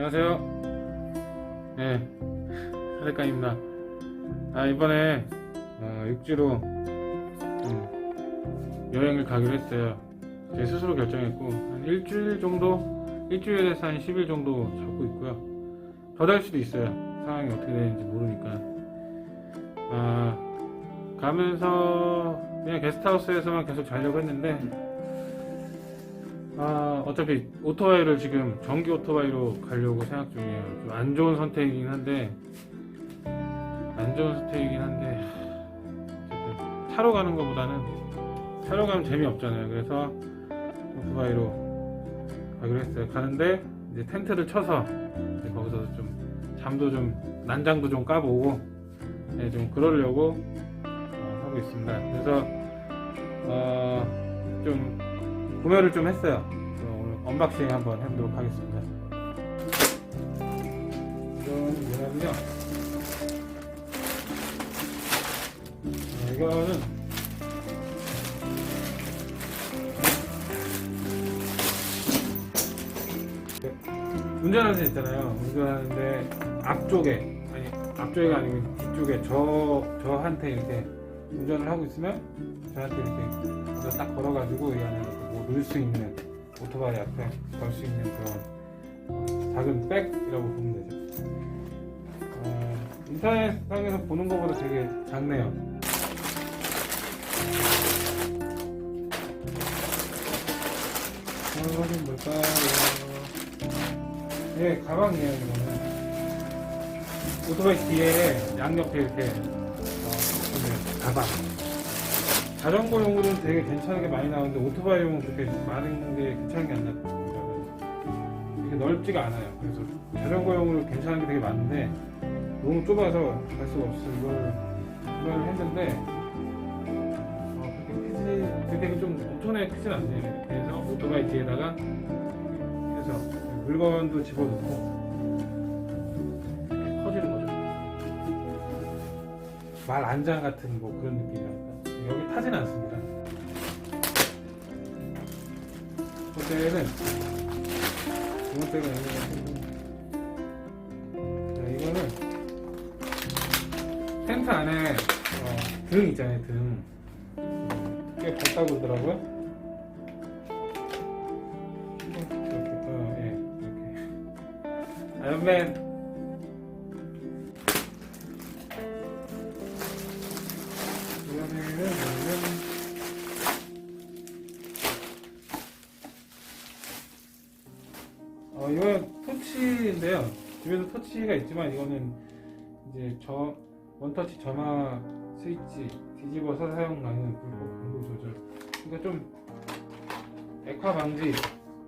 안녕하세요. 네, 사대강입니다. 아, 이번에 어, 육지로 음, 여행을 가기로 했어요. 제 스스로 결정했고, 한 일주일 정도, 일주일에서 한 10일 정도 잡고 있고요. 더될 수도 있어요. 상황이 어떻게 되는지 모르니까. 아, 가면서 그냥 게스트하우스에서만 계속 자려고 했는데, 아, 어차피 오토바이를 지금 전기 오토바이로 가려고 생각 중이에요. 좀 안 좋은 선택이긴 한데, 안 좋은 선택이긴 한데, 차로 가는 것보다는 차로 가면 재미없잖아요. 그래서 오토바이로 가기로 했어요. 가는데 이제 텐트를 쳐서 이제 거기서 좀 잠도 좀 난장도 좀 까보고 네, 좀 그러려고 어, 하고 있습니다. 그래서 어, 좀 구매를 좀 했어요. 오늘 언박싱 한번 해보도록 하겠습니다. 이건 뭐냐면요. 아, 이거는 운전하는 데 있잖아요. 운전하는데 앞쪽에 아니 앞쪽이 아니고 뒤쪽에 저 저한테 이렇게 운전을 하고 있으면 저한테 이렇게 거기다 딱 걸어가지고 이 안에 뭐 넣을 수 있는 오토바이 앞에 걸 수 있는 그런 어, 작은 백이라고 보면 되죠. 어, 인터넷상에서 보는 것보다 되게 작네요. 이건 뭘까요? 네, 가방이에요, 이거는. 오토바이 뒤에 양옆에 이렇게, 어, 가방. 자전거용으로는 되게 괜찮은 게 많이 나오는데, 오토바이용은 그렇게 많은 게 괜찮은 게 안 나와요. 이게 넓지가 않아요. 그래서 자전거용으로 괜찮은 게 되게 많은데, 너무 좁아서 갈 수가 없어서 이걸, 이걸 했는데, 어, 그렇게 크지, 그렇게 좀 엄청나게 크진 않네요. 해서 오토바이 뒤에다가 해서 물건도 집어넣고 커지는 거죠. 말 안장 같은 뭐 그런 느낌이랄까. 여기 타진 않습니다. 호텔은 좋은 때가 있는 것 같은데 자, 이거는 텐트 안에 어, 등 있잖아요 등. 꽤 밝다고 그러더라고요. 이렇게, 어, 예, 이렇게. 아이언맨. 집에도 토치가 있지만 이거는 이제 저 원터치 점화 스위치 뒤집어서 사용 가능한 불법 온도 조절. 그러니까 좀 액화 방지,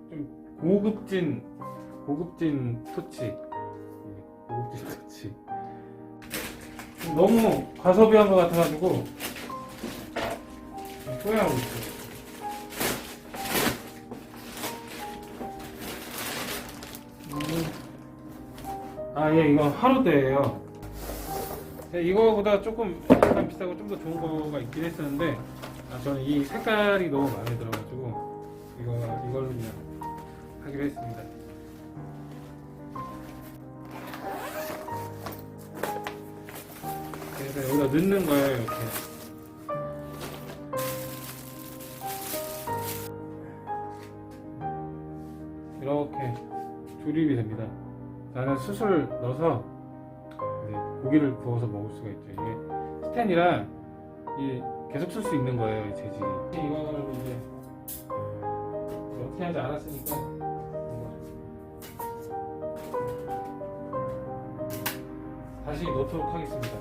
좀 고급진 고급진 예, 고급진 토치. 너무 과소비한 것 같아가지고 후회하고 있어요. 아, 예, 이거 하루대예요. 네, 이거보다 조금 약간 비싸고 좀 더 좋은 거가 있긴 했었는데 아, 저는 이 색깔이 너무 마음에 들어가지고 이거 이걸로 그냥 하기로 했습니다. 그래서 여기다 넣는 거예요 이렇게. 이렇게 조립이 됩니다. 나는 수술 넣어서 고기를 구워서 먹을 수가 있죠. 이게 스텐이라 이 계속 쓸 수 있는 거예요, 이 재질이. 이거를 이제 어떻게 하지 않았으니까. 다시 넣도록 하겠습니다.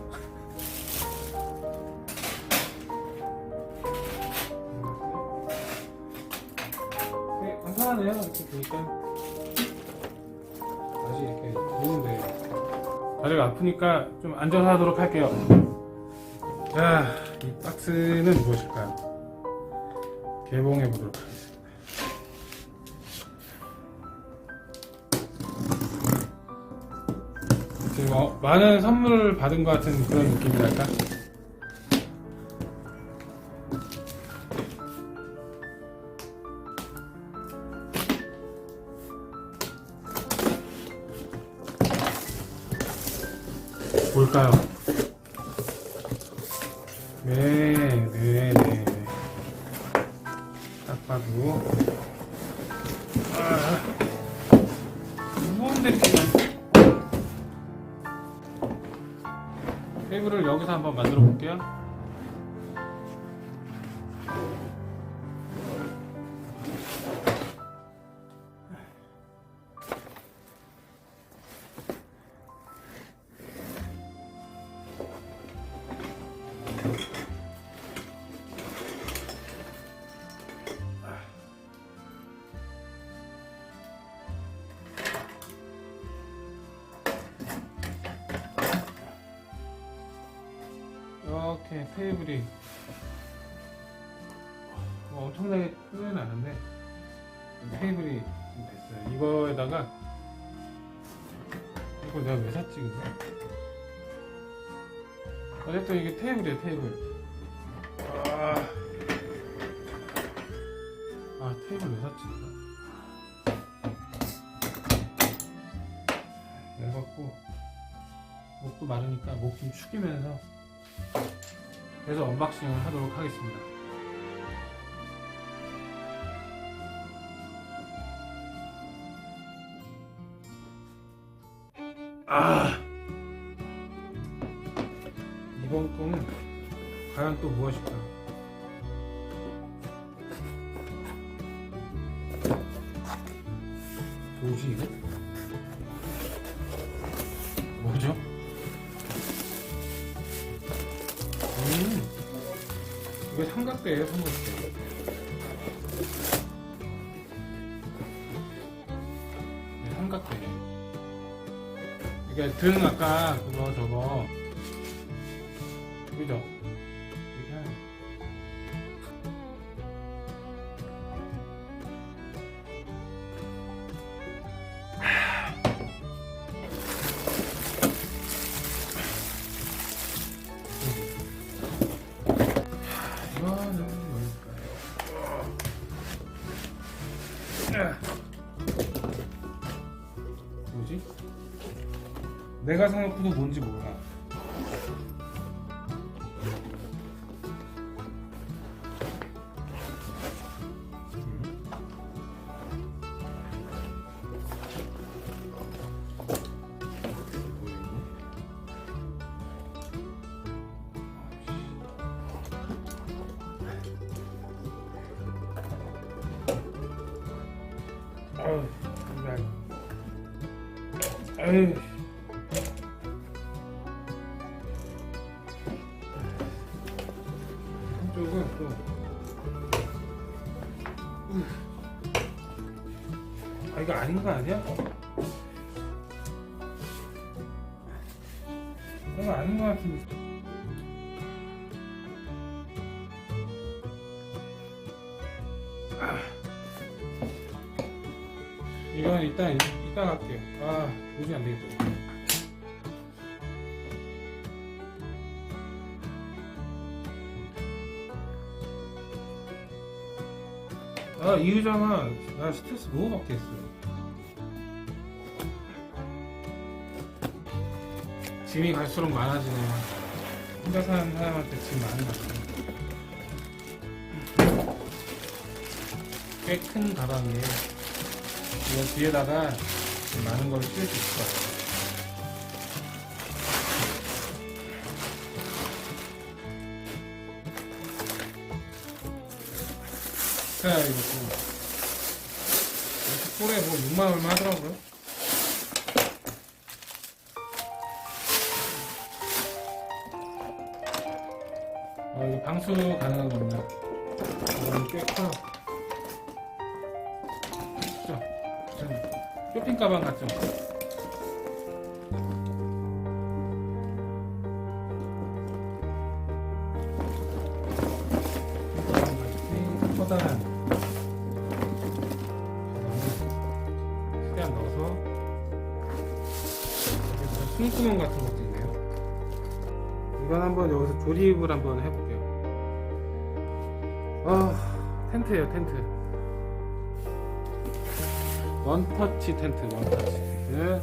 네, 간단하네요. 이렇게 보니까 다리가 아프니까 좀 앉아서 하도록 할게요. 자, 이 박스는 무엇일까요? 개봉해 보도록 하겠습니다. 지금 어, 많은 선물을 받은 것 같은 그런 느낌이랄까? 딱 봐도. 아, 무거운데. 테이블을 여기서 한번 만들어 볼게요. 지 근데? 어쨌든 이게 테이블이에요 테이블. 아, 아 테이블 왜 샀지? 열받고 목도 마르니까 목 좀 축이면서 그래서 언박싱을 하도록 하겠습니다. 이번 거는 과연 또 무엇일까? 뭐지 이거? 뭐죠? 음, 이거 삼각대예요, 삼각대. 네, 삼각대. 이게 등 아까 그거 저거 하는. 이거는 뭘까요? 내가 생각해도 뭔지 몰라. 아유. 아유. 한쪽은 또. 으. 아, 이거 아닌 거 아니야? 이거 아닌 거 같은데. 이건 일단 이따 갈게요. 아 도저히 안 되겠다. 아 이 의자가 나 스트레스 너무 받게 했어요. 짐이 갈수록 많아지네요. 혼자 사는 사람한테 짐 많은 것 같아요. 꽤큰 가방이에요. 이거 뒤에다가 많은 걸 쓸 수 있을 것 같아요. 자, 이거 또. 꼴에 뭐 6만 얼마 하더라고요. 어, 이거 방수 가능한 겁니다. 이건 꽤 커요. 쇼핑 가방 같죠? 커다란 최대한 넣어서 숨구멍 같은 것도 있네요. 이건 한번 여기서 조립을 한번 해볼게요. 아 텐트예요 텐트. 원터치 텐트, 원터치 텐트.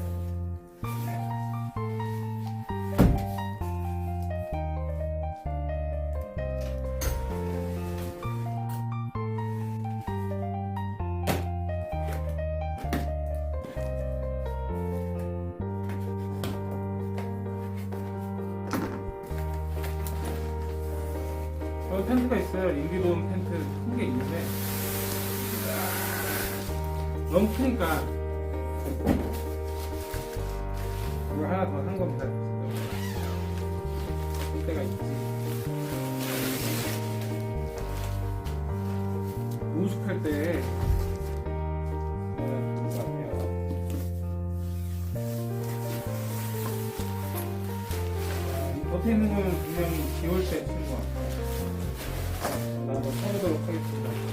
텐트가 있어요. 인디돔 텐트 큰 게 있는데 너무 크니까 이거 하나 더산 겁니다. 볼 때가 있지. 우숙할 때 겉에 있는 거는 분명히 비올 때 쓰는 것 같아요. 나 한번 쳐보도록 하겠습니다.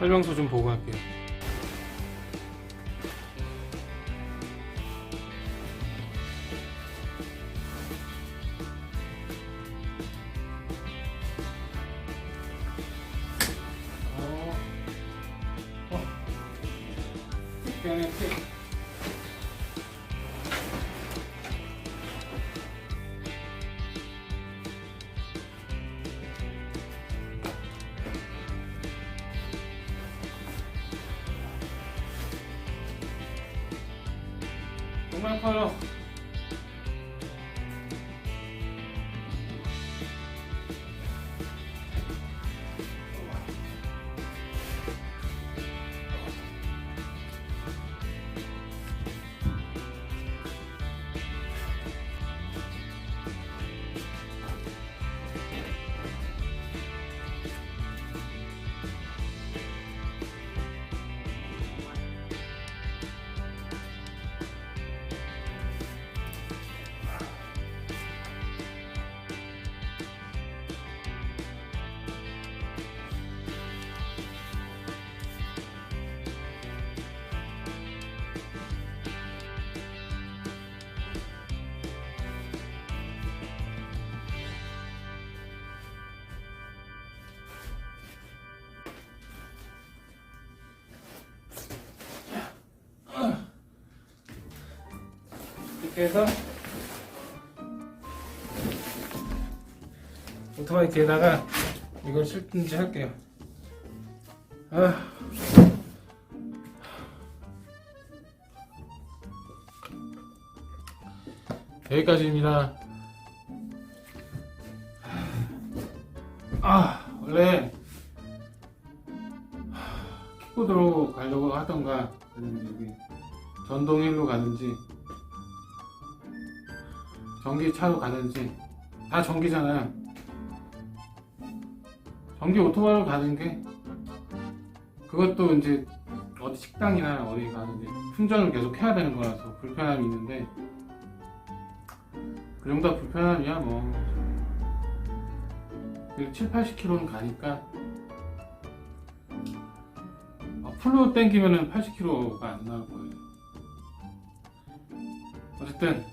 설명서 좀 보고 할게요. 정말 커요. 이렇게 해서 오토바이 뒤에다가 이걸 실든지 할게요. 아. 여기까지입니다. 아, 원래 킥보드로 가려고 하던가 아니면 여기 전동일로 가는지 전기차로 가는지 다 전기잖아요. 전기 오토바이로 가는 게 그것도 이제 어디 식당이나 어디 가는데 충전을 계속 해야 되는 거라서 불편함이 있는데 그 정도 불편함이야 뭐 7, 80km는 가니까 아, 풀로 땡기면은 80km가 안 나올 거예요. 어쨌든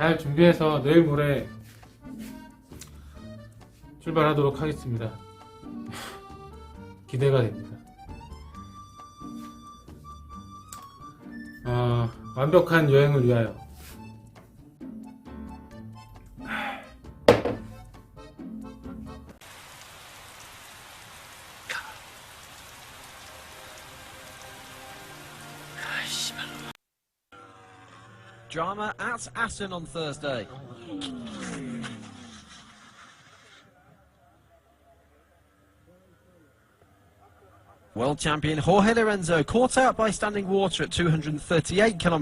잘 준비해서 내일 모레 출발하도록 하겠습니다. 기대가 됩니다. 어, 완벽한 여행을 위하여 Drama at Aston on Thursday. World champion Jorge Lorenzo caught out by standing water at 238 kilometres.